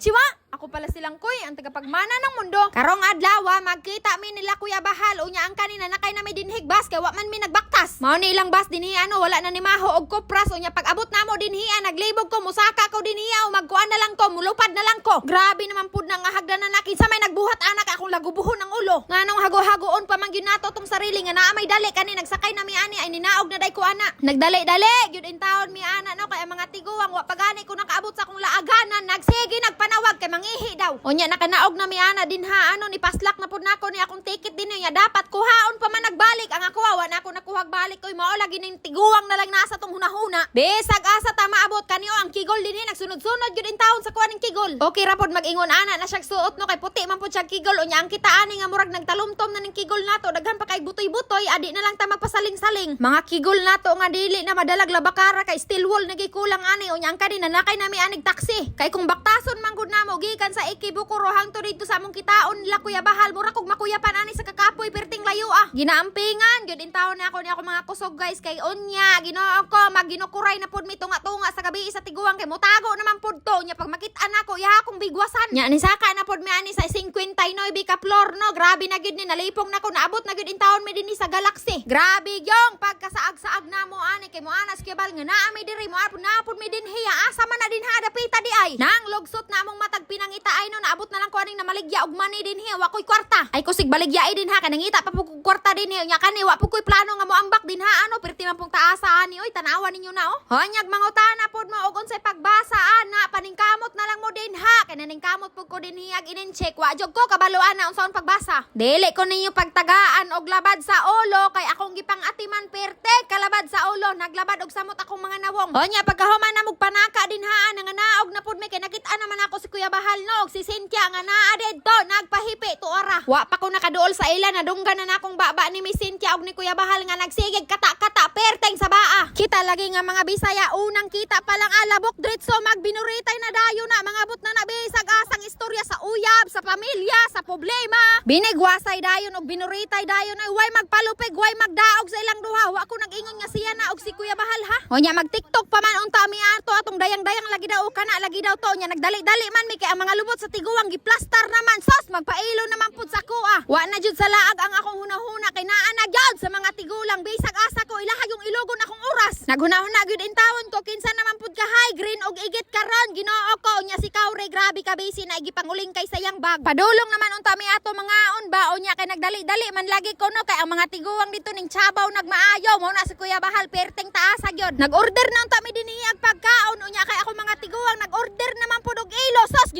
Konnichiwa! Ako pala silang kuy, ang tagapagmana ng mundo. Karong adlaw, magkita mi nila Kuya Bahal. Unya ang kanina nakay na may dinhig bas, kay wa man mi nagbaktas. Mao ni ilang bas dinhi ano, wala na ni maho og kopras. Unya pag abot namo dinhi, naglibog ko, musaka ko dinhi, o magkuan na lang ko, mulupad na lang ko. Grabe naman pud nang hagdan na nakin sa may nagbuhat anak akong lagubuhon ng ulo. Nganong hago-hagoon pa man gyud nato tong sarili nga naa may dali kani nagsakay na mi ani ay ninaog na day ko ana. Nagdali-dali gyud in taon mi ana no kay ang mga tiguwang wa pagani ko nakaabot sa akong laaganan nagsige nagpanawag mangihi daw. Unya nakanaog na mi ana din ha ano ni paslak na pud nako ni akong ticket din niya dapat kuhaon pa man nagbalik ang ako wa na ako nakuhag balik koy mao lagi ning tiguwang na lang nasa tong hunahuna. Besag asa ta maabot kaniyo ang kigol dinhi nagsunod-sunod gyud in taon sa kuan ning kigol. Okay ra pod mag-ingon ana na siya suot no kay puti man pud siya kigol unya ang kita ani nga murag nagtalumtom na ning kigol nato daghan pa kay butoy-butoy adi na lang ta magpasaling-saling. Mga kigol nato nga dili na madalag labakara kay steel wool nagikulang ani unya ang kanina nakay nami anig taksi. Kay kung baktason man gud namo gikan sa ikibukuro hangto dito sa among kitaon nila kuya bahal mura kog makuyapan ani sa kakapoy perting layo ah. Ginaampingan gyud in taon na ako ni ako mga kusog guys kay unya Ginoo ko maginukuray na pud mi tunga-tunga sa gabi sa tiguang kay mutago naman pud to nya pag makit-an ako ya akong bigwasan. Nya ni saka na pud mi ani sa 59 ka floor no grabe na gyud ni nalipong na ko naabot na gyud in taon mi dinhi sa galaxy. Grabe gyong pagkasaag-saag na mo ani kay mo anas kay bal nga naa mi diri mo apod na apod mi dinhi asa man na din ha dapita di ay. Nang logsot na among matag pinangita ay no naabot na lang ko aning na maligya og mani dinhi wa koy kwarta. Ay kusig baligya ay din ha kanangita pa pug kwarta dinhi nya kani wa pug koy plano nga mo ambak din ha ano perti man pong taasa ani oy tanawa ninyo na oh. Hanyag mangutana pod mo og unsay pagbasa ana paningkamot na lang mo din ha kay naningkamot pug ko dinhi ag inin-check wa jog ko kabaluan na unsaon pagbasa. Dili ko ninyo pagtagaan og labad sa ulo kay akong gipang atiman perte kalabad sa ulo naglabad og samot akong mga nawong. Honya pagkahuman na mog panaka din ha nga naog na pud mi kay nakita naman ako si Kuya Bahal no si Cynthia nga naa didto nagpahipi tuara. Wa pa ko nakaduol sa ila nadunggan na nakong baba ni Miss Cynthia og ni Kuya Bahal nga nagsigig kata-kata perteng sa baa. Kita lagi nga mga Bisaya unang kita pa lang alabok dritso magbinuritay na dayo na mga but na nabisag asang istorya sa uyab, sa pamilya, sa problema. Binigwasay dayon og binuritay dayon ay way magpalupig, way magdaog sa ilang duha. Wa ko nag-ingon nga siya na og si Kuya Bahal ha. O nya mag-TikTok pa man unta mi ato atong dayang-dayang lagi daw kana lagi daw to nya nagdali-dali man mi kay ang mga lubot sa tiguang giplastar naman. Sos magpailo naman pud sa kuha. Wa na jud sa laag ang akong hunahuna. Kay naa na gyud sa mga tigulang. Bisag asa ko ilaha yung ilogon akong oras. Naghunahuna gyud in tawon ko. Kinsa naman pud ka? High green og igit karon. Ginoo ko nya grabe ka basi na igipanguling kay sayang bag. Padulong naman unta mi ato mga on ba o nya kay nagdali-dali man lagi ko no? Kay ang mga tiguang dito ning Chabaw nagmaayo. Mo na si Kuya Bahal perteng taas gyud. Nag-order na unta mi dinhi ag pagkaon. Unya kay ako mga tiguang nag-order naman pud og ilo sos